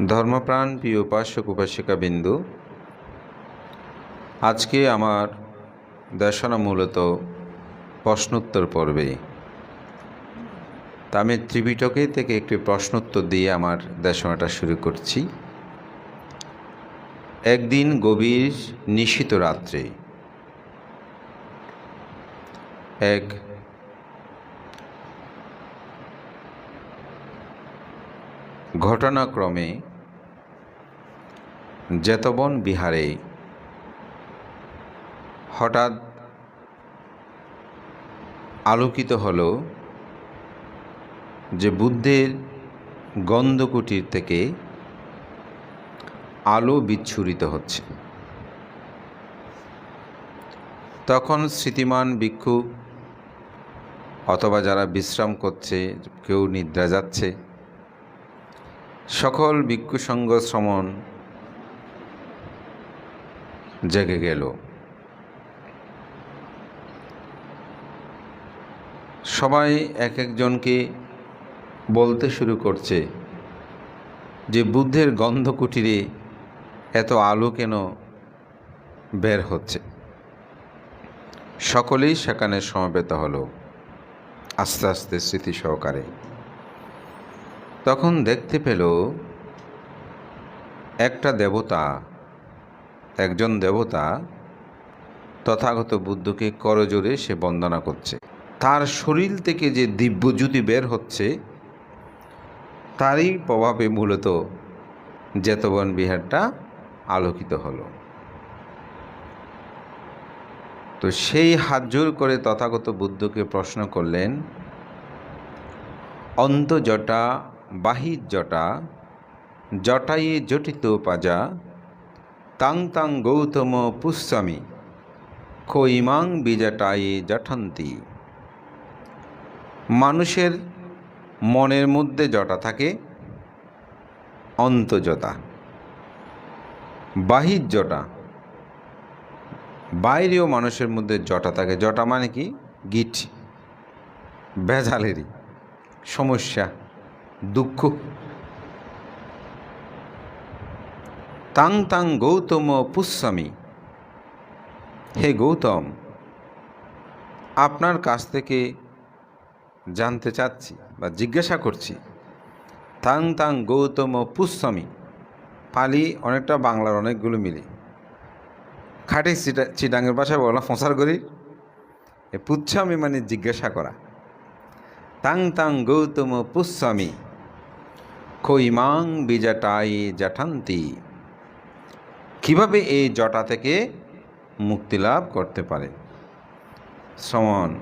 ধর্মপ্রাণ প্রিয় উপাসক উপাসিকা বিন্দু, আজকে আমার দেশনা মূলত প্রশ্নোত্তর পর্বে। তা আমি ত্রিপিটকে থেকে একটি প্রশ্নোত্তর দিয়ে আমার দেশনাটা শুরু করছি। একদিন গভীর নিশিত রাত্রে এক ঘটনাক্রমে জেতবন বিহারে হঠাৎ আলোকিত হলো যে বুদ্ধের গন্ধকুটির থেকে আলো বিচ্ছুরিত হচ্ছে। তখন স্মৃতিমান ভিক্ষু অথবা যারা বিশ্রাম করছে, কেউ নিদ্রা যাচ্ছে। সকল ভিক্ষু সঙ্গ শ্রমণ জেগে গেল। সবাই এক একজনকে বলতে শুরু করছে যে বুদ্ধের গন্ধ কুটিরে এত আলো কেন বের হচ্ছে। সকলেই সেখানে সমবেত হলো। আস্তে আস্তে স্মৃতি সহকারে। তখন দেখতে পেল একটা দেবতা, একজন দেবতা তথাগত বুদ্ধকে করজোরে সে বন্দনা করছে। তার শরীর থেকে যে দিব্যজ্যোতি বের হচ্ছে, তারই প্রভাবে মূলত জেতবন বিহারটা আলোকিত হলো। তো সেই হাত জোর করে তথাগত বুদ্ধকে প্রশ্ন করলেন অন্তজটা বাহির জটা, জটায়ে জটিত পাজা, তাং তাং গৌতম পুষ্যামি, খৈমাং বিজটায়ে জঠন্তি। মানুষের মনের মধ্যে জটা থাকে, অন্তজটা। বাহির জটা, বাইরেও মানুষের মধ্যে জটা থাকে। জটা মানে কি? গিট ভেজালেরই সমস্যা। দুঃখ। তাং তাং গৌতম পুষ্যামি। হে গৌতম, আপনার কাছ থেকে জানতে চাচ্ছি বা জিজ্ঞাসা করছি, তাং তাং গৌতম পুষ্যামি, পালি অনেকটা বাংলার অনেকগুলো মিলে। খাটে চিটা চিটাঙের ভাষায় বলা, ফোঁসার এ পুচ্ছামি মানে জিজ্ঞাসা করা। তাং তাং গৌতম পুষ্যামি। খৈমাং বিজাটাই জাঠান্তি। কীভাবে এই জটা থেকে মুক্তি লাভ করতে পারে? সমন,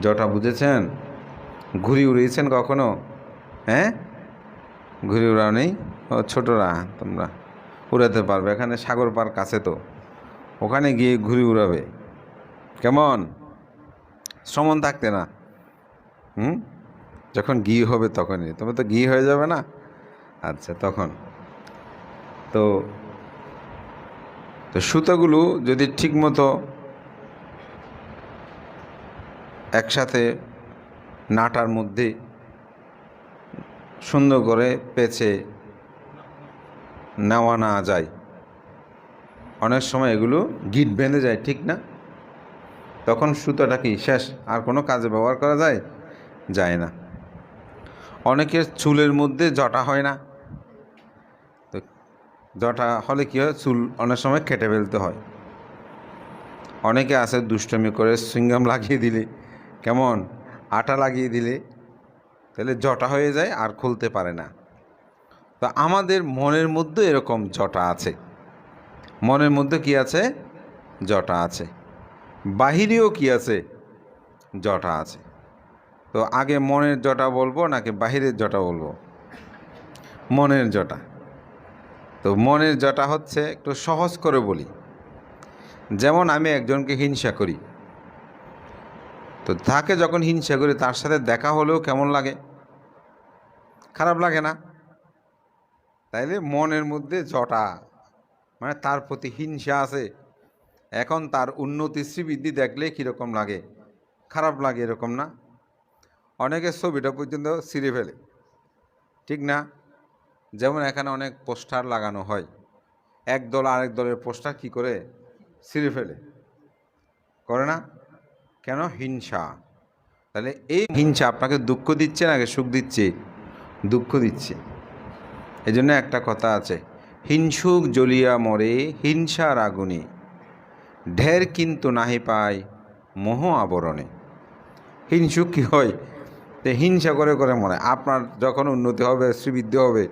জটা বুঝেছেন? ঘুরি উড়িয়েছেন কখনো? হ্যাঁ? ঘুরি উড়াও নেই? ও ছোটরা, তোমরা। উড়াতে পারবে, এখানে সাগর পার কাছে তো। ওখানে গিয়ে ঘুরি উড়াবে। কেমন? শ্রমণ থাকতে না। হুম? যখন ঘি হবে তখনই। তবে তো ঘি হয়ে যাবে না? আচ্ছা তখন। তো তো সুতোগুলো যদি ঠিকমতো একসাথে নাটার মধ্যে সুন্দর করে পেঁচে নেওয়া না যায়, অনেক সময় এগুলো গিট বেঁধে যায়, ঠিক না? তখন সুতোটা কি শেষ? আর কোনো কাজে ব্যবহার করা যায়? যায় না। অনেকের চুলের মধ্যে জটা হয় না। তো জটা হলে কী হয়? চুল অনেক সময় কেটে ফেলতে হয়। অনেকে আছে দুষ্টমি করে সুইংগাম লাগিয়ে দিলে, কেমন? আটা লাগিয়ে দিলে, তাহলে জটা হয়ে যায় আর খুলতে পারে না। তো আমাদের মনের মধ্যে এরকম জটা আছে। মনের মধ্যে কি আছে? জটা আছে। বাহিরেও কি আছে? জটা আছে। তো আগে মনের জটা বলব নাকি বাহিরের জটা বলব? মনের জটা। তো মনের জটা হচ্ছে একটু সহজ করে বলি। যেমন আমি একজনকে হিংসা করি। তো তাকে যখন হিংসা করি, তার সাথে দেখা হলেও কেমন লাগে? খারাপ লাগে না? তাইলে মনের মধ্যে জটা মানে তার প্রতি হিংসা আছে। এখন তার উন্নতি শ্রীবৃদ্ধি দেখলে কীরকম লাগে? খারাপ লাগে এরকম না? অনেকে ছবিটা পর্যন্ত ছিঁড়ে ফেলে। ঠিক না? যেমন এখানে অনেক পোস্টার লাগানো হয়। এক দল আরেক দলের পোস্টার কি করে ছিঁড়ে ফেলে? করে না? কেন? হিংসা। তাহলে এই হিংসা আপনাকে দুঃখ দিচ্ছে নাকি সুখ দিচ্ছে? দুঃখ দিচ্ছে। এই জন্য একটা কথা আছে, হিংসুক জ্বলিয়া মরে হিংসার আগুনে, ঢের কিন্তু নাহি পায় মোহ আবরণে। হিংসুক কী হয়? তো হিংসা করে করে মরে। আপনার যখন উন্নতি হবে শ্রীবৃদ্ধি হবে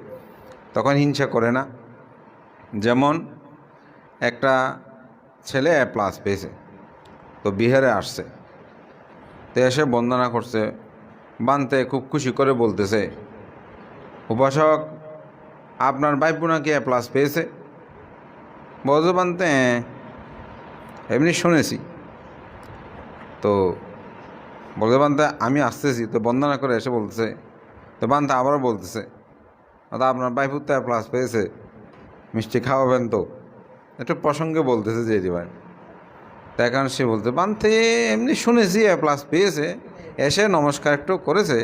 তখন হিংসা করে না। যেমন একটা ছেলে এ প্লাস পেয়েছে তো বিহারে আসছে। তো এসে বন্দনা করছে বানতে খুব খুশি করে বলতেছে উপাসক আপনার ভাইপু নাকি এ প্লাস পেয়েছে? বলছে বানতে "হ্যাঁ, এমনি শুনেছি। তো বলতে বানতে, আমি আসতেছি। তো বন্দনা করে এসে বলতেছে, তো বানতে আবারও বলতেছে তো আপনার ভাইপুর তো প্লাস পেয়েছে, মিষ্টি খাওয়াবেন তো। একটু প্রসঙ্গে বলতেছে যে দিবার তাই কারণ সে বলতে বানতে এমনি শুনেছি, এ প্লাস পেয়েছে, এসে নমস্কার একটু করেছে,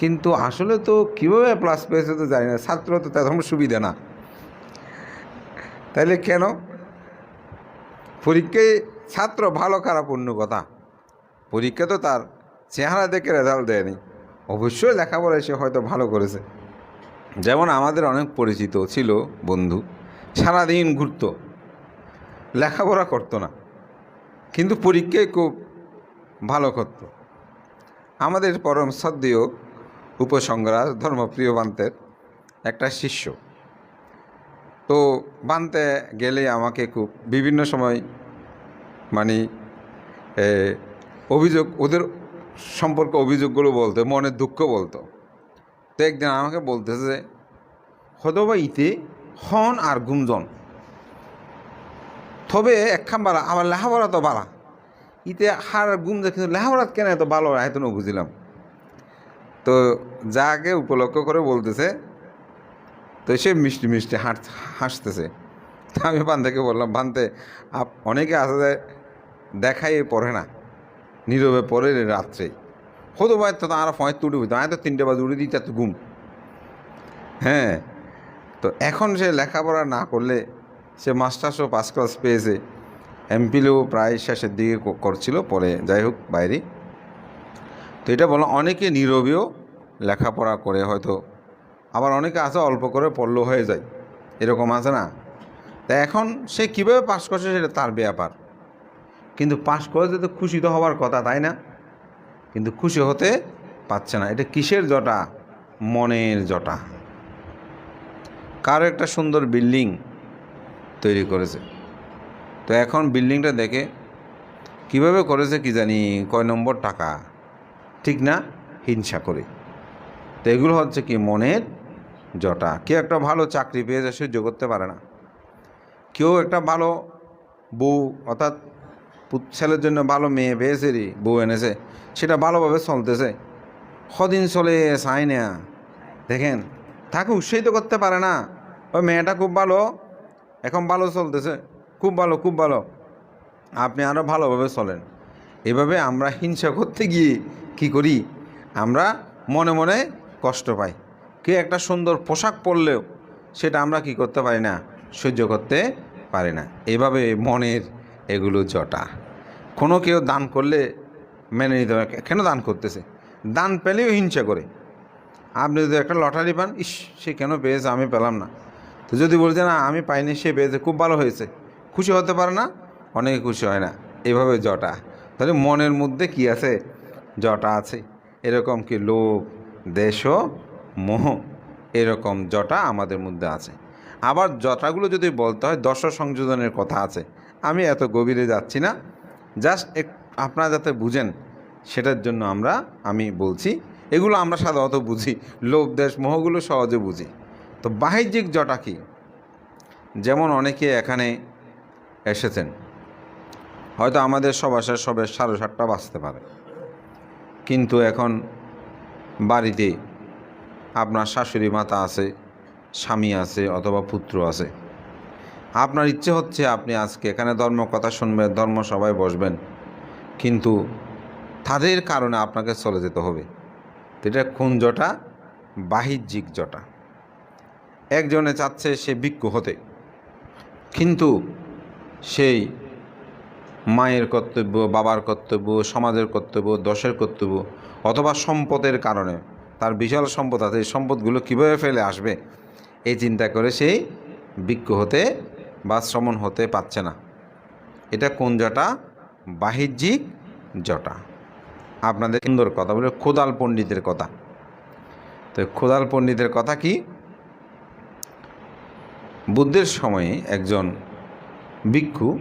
কিন্তু আসলে তো কীভাবে প্লাস পেয়েছে তো জানি না, ছাত্র তো তেমন সুবিধা না। তাইলে কেন? পরীক্ষায় ছাত্র ভালো খারাপ অন্য কথা। পরীক্ষা তো তার। চেহারা দেখে রেজাল্ট দেয়নি। অবশ্যই লেখাপড়ায় সে হয়তো ভালো করেছে। যেমন আমাদের অনেক পরিচিত ছিল বন্ধু, সারাদিন ঘুরত। লেখাপড়া করতো না। কিন্তু পরীক্ষায় খুব ভালো করতো। আমাদের পরম শ্রদ্ধেয় উপসংগ্রাস ধর্মপ্রিয় বান্তের একটা শিষ্য। তো বানতে গেলে আমাকে খুব বিভিন্ন সময় মানে অভিযোগ, ওদের সম্পর্কে অভিযোগগুলো বলতো, মনের দুঃখ বলতো। তো একদিন আমাকে বলতেছে যে হতবা ইতে হন আর গুমজন। তবে একখান বালা, আমার লেহাপড়া তো বালা। ইতে হার গুম যে, কিন্তু লেহাপড়াত কেন এত ভালো? হয়তো না বুঝিলাম। তো যাকে উপলক্ষ করে বলতেছে, তো সে মিষ্টি মিষ্টি হাঁট, হাসতেছে। তা আমি বান্ধেকে বললাম বান্ধে অনেকে যে দেখাই পড়ে না। নীরবে পড়ে রাত্রে। হতো ভাই, তো আর ফয় তুড়ি হইতো আমি তো তিনটে বাজে উড়ে দিই তো ঘুম। হ্যাঁ তো এখন সে লেখাপড়া না করলে সে মাস্টার্সও পাস ক্লাস পেয়েছে। এমপিলেও প্রায় শেষের দিকে করছিল, পরে যাই হোক, বাইরে। তো এটা বললাম অনেকে নীরবেও লেখাপড়া করে হয়তো, আবার অনেকে আছে অল্প করে পড়ল হয়ে যায়। এরকম আছে না? তা এখন সে কীভাবে পাস করছে সেটা তার ব্যাপার। কিন্তু পাস করে তো খুশি তো হওয়ার কথা, তাই না? কিন্তু খুশি হতে পারছে না। এটা কিসের জটা? মনের জটা। কারও একটা সুন্দর বিল্ডিং তৈরি করেছে। তো এখন বিল্ডিংটা দেখে কীভাবে করেছে কি জানি, কয় নম্বর টাকা, ঠিক না? হিংসা করে। তো এগুলো হচ্ছে কি মনের জটা। কেউ একটা ভালো চাকরি পেয়েছে সহ্য করতে পারে না। কেউ একটা ভালো বউ, অর্থাৎ ছেলের জন্য ভালো মেয়ে পেয়েছে রে বউ এনেছে। সেটা ভালোভাবে চলতেছে। কদিন চলে চাই না। দেখেন, তাকে উৎসাহিত করতে পারে না। ওই মেয়েটা খুব ভালো, এখন ভালো চলতেছে। খুব ভালো খুব ভালো। আপনি আরও ভালোভাবে চলেন। এভাবে আমরা হিংসা করতে গিয়ে কি করি? আমরা মনে মনে কষ্ট পাই। কে একটা সুন্দর পোশাক পরলেও সেটা আমরা কি করতে পারি না? সহ্য করতে পারি না। এভাবে মনের এগুলো জটা। কোনো কেউ দান করলে মেনে নিতে হবে। কেন দান করতেছে? দান পেলেও হিংসা করে। আপনি যদি একটা লটারি পান, ইস, সে কেন পেয়েছে? আমি পেলাম না। তো যদি বলছে না, আমি পাইনি, সে পেয়েছে, খুব ভালো হয়েছে। খুশি হতে পারে না? অনেকে খুশি হয় না। এভাবে জটা। তাহলে মনের মধ্যে কি আছে? জটা আছে। এরকম কি লোভ, দেশ মোহ, এরকম জটা আমাদের মধ্যে আছে। আবার জটাগুলো যদি বলতে হয় দশ সংযোজনের কথা আছে। আমি এত গভীরে যাচ্ছি না। জাস্ট এক, আপনারা যাতে বুঝেন, সেটার জন্য আমরা, আমি বলছি। এগুলো আমরা সাধারণত বুঝি, লোভ, দেশ মোহগুলো সহজে বুঝি। তো বাহ্যিক জটা কি? যেমন অনেকে এখানে এসেছেন। হয়তো আমাদের সব আসার সবে সাড়ে সাতটা বাজতে পারে। কিন্তু এখন বাড়িতে আপনার শাশুড়ি মাতা আছে, স্বামী আছে, অথবা পুত্র আছে। আপনার ইচ্ছে হচ্ছে আপনি আজকে এখানে ধর্ম কথা শুনবেন, ধর্ম সবাই বসবেন, কিন্তু তাদের কারণে আপনাকে চলে যেতে হবে। এটা কোন জটা, বাহ্যিক জটা। একজনে চাচ্ছে সে ভিক্ষু হতে, কিন্তু সেই মায়ের কর্তব্য, বাবার কর্তব্য, সমাজের কর্তব্য দশের কর্তব্য অথবা সম্পদের কারণে তার বিশাল সম্পদ আছে, এই সম্পদগুলো কীভাবে ফেলে আসবে? এই চিন্তা করে সেই ভিক্ষু হতে বা শ্রমণ হতে পারছে না। এটা কোন জটা? বাহ্যিক জটা। আপনাদের সুন্দর কথা বলে খোদাল পণ্ডিতের কথা। তো খোদাল পণ্ডিতের কথা কি? বুদ্ধের সময়ে একজন ভিক্ষু,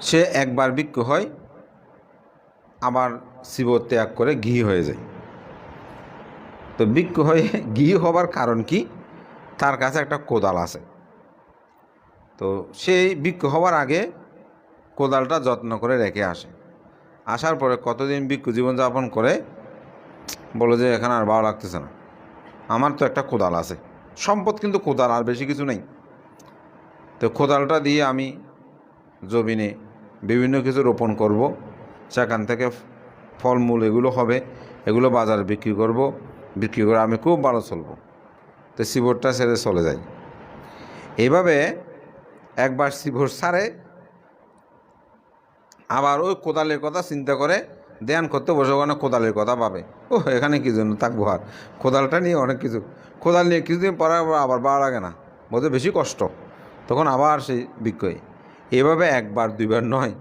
সে একবার ভিক্ষু হয়, আবার শিব ত্যাগ করে ঘি হয়ে যায়। তো ভিক্ষু হয়ে ঘি হবার কারণ কি? তার কাছে একটা কোদাল আছে। তো সেই ভিক্ষু হওয়ার আগে কোদালটা যত্ন করে রেখে আসে। আসার পরে কতদিন ভিক্ষু জীবনযাপন করে বলে যে, এখানে আর ভালো লাগতেছে না। আমার তো একটা কোদাল আছে। সম্পদ কিন্তু কোদাল, আর বেশি কিছু নেই। তো কোদালটা দিয়ে আমি জমিনে বিভিন্ন কিছু রোপণ করব। সেখান থেকে ফলমূল এগুলো হবে, এগুলো বাজারে বিক্রি করব। বিক্রি করে আমি খুব ভালো চলবো। তো শিবরটা সেরে চলে যাই। এইভাবে একবার শিবর সারে আবার ওই কোদালের কথা চিন্তা করে ধ্যান করতে বসে ওখানে কোদালের কথা পাবে ও এখানে কি জন্য থাকব আর? কোদালটা নিয়ে অনেক কিছু। কোদাল নিয়ে কিছুদিন পরে আবার ভালো লাগে না, বলতে বেশি কষ্ট। তখন আবার সেই বিক্রয়। এভাবে একবার, দুইবার নয়,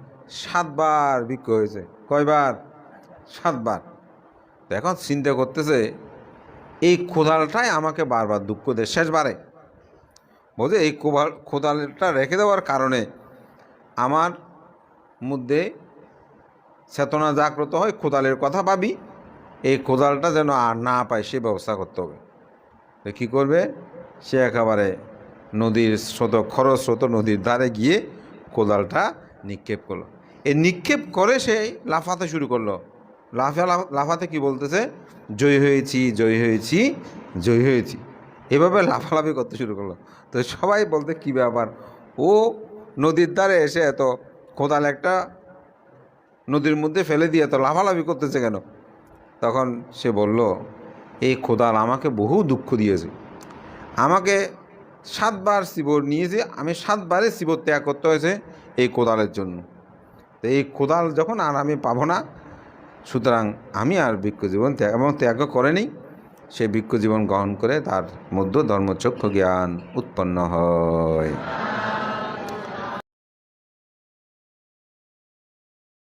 সাতবার বিক্রয় হয়েছে। কয়বার? সাতবার। এখন চিন্তা করতেছে, এই কোদালটাই আমাকে বারবার দুঃখ দেয়। শেষবারে বলছে, এই কোবাল কোদালটা রেখে দেওয়ার কারণে আমার মধ্যে চেতনা জাগ্রত হয়, কোদালের কথা ভাবি। এই কোদালটা যেন আর না পায়, সে ব্যবস্থা করতে হবে। তো কী করবে? সে একেবারে নদীর স্রোত খরচ স্রোত নদীর ধারে গিয়ে কোদালটা নিক্ষেপ করল। এই নিক্ষেপ করে সে লাফাতে শুরু করল। লাফা, লাফাতে কি বলতেছে? জয় হয়েছি জয় হয়েছি জয় হয়েছি। এভাবে লাফালাফি করতে শুরু করল। তো সবাই বলতে, কী ব্যাপার? ও নদীর ধারে এসে এত কোদাল একটা নদীর মধ্যে ফেলে দিয়ে এত লাফালাফি করতেছে কেন? তখন সে বলল, এই কোদাল আমাকে বহু দুঃখ দিয়েছে। আমাকে সাতবার শিবর নিয়েছে, আমি সাতবারে শিবর ত্যাগ করতে হয়েছে এই কোদালের জন্য। তো এই কোদাল যখন আর আমি পাবো না, সুতরাং আমি আর বৃক্ষ জীবন ত্যাগ, এবং ত্যাগ করেনি। সে ভিক্ষু জীবন গ্রহণ করে তার মধ্য ধর্মচক্ষু জ্ঞান উৎপন্ন হয়।